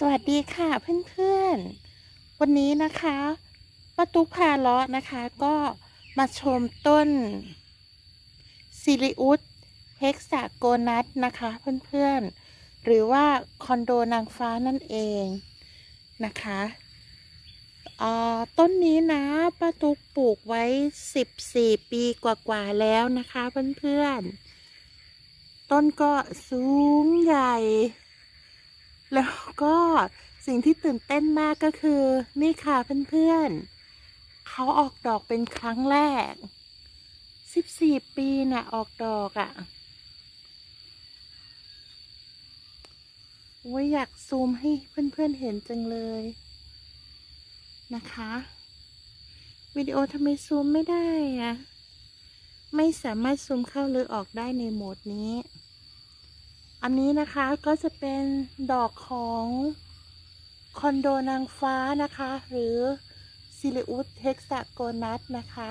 สวัสดีค่ะเพื่อนๆ วันนี้นะคะป้าตุ๊กพาเลาะนะคะก็มาชมต้นซิลิอุสเฮกซาโกนัสนะคะเพื่อนๆ หรือว่าคอนโดนางฟ้านั่นเองนะคะต้นนี้นะป้าตุ๊กปลูกไว้ 14 ปีกว่าๆแล้วนะคะเพื่อนๆ ต้นก็สูงใหญ่ แล้วก็สิ่งที่ตื่นเต้นมากก็คือ นี่ค่ะเพื่อนๆเขาออกดอกเป็นครั้งแรก 14 ปีน่ะออกดอกอะ่ะโอ้ยอยากซูมให้เพื่อนๆเห็นจังเลยนะคะ วิดีโอทำไมซูมไม่ได้อะไม่สามารถซูมเข้าหรือออกได้ในโหมดนี้ อันนี้นะคะก็จะเป็นดอกของคอนโดนางฟ้านะคะ หรือซิลิอุสเท็กซัโกนัสนะคะ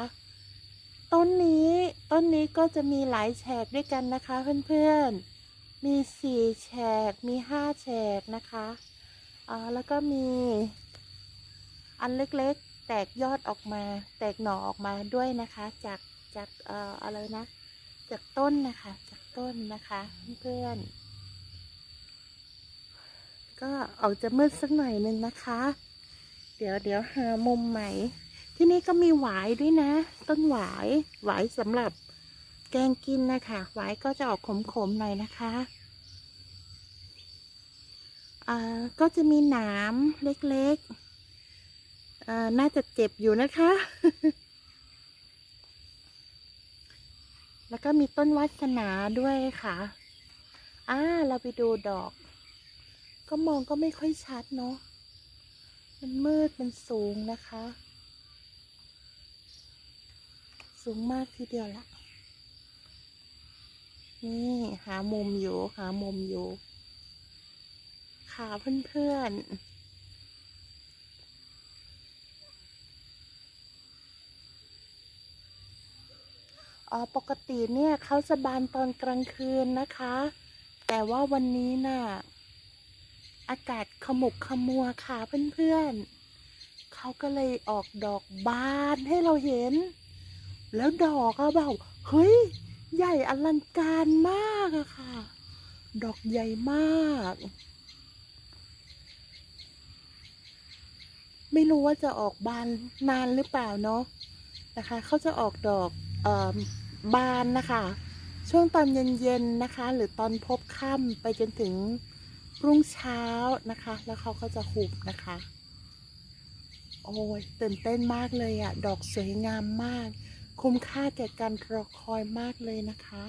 ต้นนี้ต้นนี้ก็จะมีหลายแฉกด้วยกันนะคะเพื่อนๆ มีสี่แฉก มีห้าแฉกนะคะอ่าแล้วก็มีอันเล็กๆ แตกยอดออกมา แตกหน่อออกมาด้วยนะคะ จากจากเอ่ออะไรนะ จากต้นนะคะ จากต้นนะคะเพื่อนๆ ก็ออกจะมืดสักหน่อยนึงนะคะ เดี๋ยวเดี๋ยวหามุมใหม่ ที่นี่ก็มีหวายด้วยนะ ต้นหวายหวายสำหรับแกงกินนะคะหวายก็จะออกขมๆหน่อยนะคะอ่าก็จะมีหนามเล็กๆอ่าน่าจะเจ็บอยู่นะคะ แล้วก็มีต้นวัสนาด้วยค่ะอ่าเราไปดูดอก ก็มองก็ไม่ค่อยชัดเนาะ มันมืดมันสูงนะคะ สูงมากทีเดียวละนี่หามุมอยู่หามุมอยู่ค่ะเพื่อนๆอ๋อปกติเนี่ยเขาจะบานตอนกลางคืนนะคะ แต่ว่าวันนี้น่ะ อากาศขมุกขมัวค่ะเพื่อนๆเขาก็เลยออกดอกบานให้เราเห็น แล้วดอกอะเบาเฮ้ย ใหญ่อลังการมากอะค่ะ ดอกใหญ่มาก ไม่รู้ว่าจะออกบานนานหรือเปล่าเนาะนะคะเขาจะออกดอกเอ่อบานนะคะ ช่วงตอนเย็นๆนะคะ หรือตอนพบค่ำไปจนถึง รุ่งเช้านะคะ แล้วเขาก็จะหุบนะคะ โอ้ยตื่นเต้นมากเลยอะ่ะดอกสวยงามมาก คุ้มค่าแก่การรอคอยมากเลยนะคะ